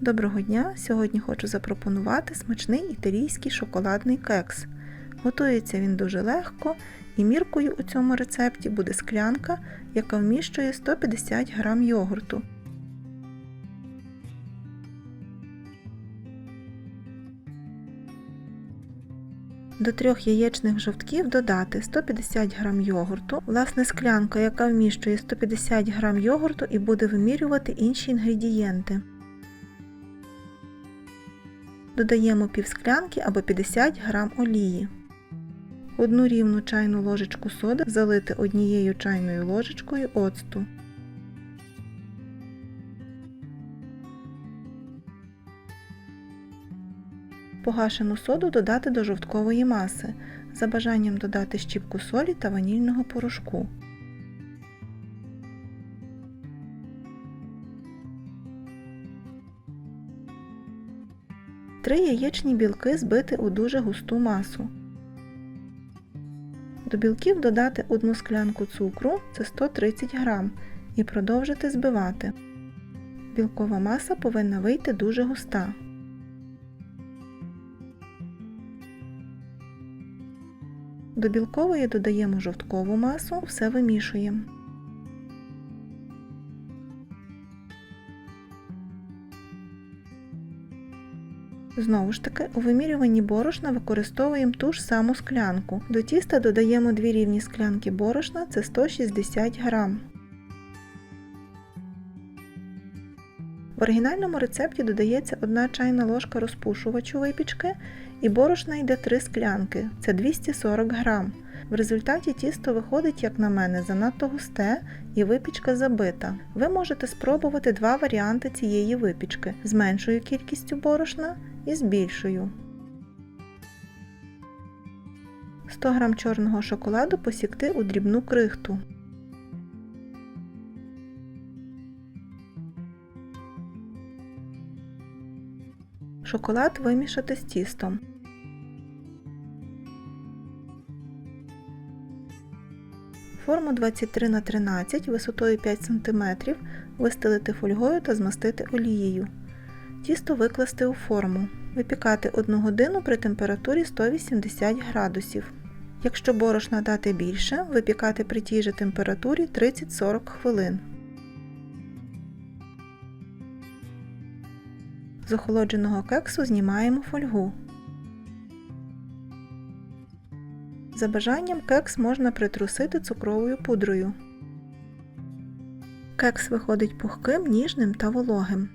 Доброго дня! Сьогодні хочу запропонувати смачний італійський шоколадний кекс. Готується він дуже легко і міркою у цьому рецепті буде склянка, яка вміщує 150 г йогурту. До трьох яєчних жовтків додати 150 г йогурту, власне склянка, яка вміщує 150 г йогурту і буде вимірювати інші інгредієнти. Додаємо пів склянки або 50 г олії. Одну рівну чайну ложечку соди залити однією чайною ложечкою оцту. Погашену соду додати до жовткової маси, за бажанням додати щіпку солі та ванільного порошку. Три яєчні білки збити у дуже густу масу. До білків додати одну склянку цукру це 130 г і продовжити збивати. Білкова маса повинна вийти дуже густа. До білкової додаємо жовткову масу, все вимішуємо. Знову ж таки, у вимірюванні борошна використовуємо ту ж саму склянку. До тіста додаємо дві рівні склянки борошна, це 160 г. В оригінальному рецепті додається 1 чайна ложка розпушувачу випічки і борошна йде 3 склянки, це 240 г. В результаті тісто виходить, як на мене, занадто густе і випічка забита. Ви можете спробувати два варіанти цієї випічки з меншою кількістю борошна і з більшою. 100 г чорного шоколаду посікти у дрібну крихту. Шоколад вимішати з тістом. Форму 23 на 13 висотою 5 см вистелити фольгою та змастити олією. Тісто викласти у форму. Випікати 1 годину при температурі 180 градусів. Якщо борошна дати більше, випікати при тій же температурі 30-40 хвилин. З охолодженого кексу знімаємо фольгу. За бажанням кекс можна притрусити цукровою пудрою. Кекс виходить пухким, ніжним та вологим.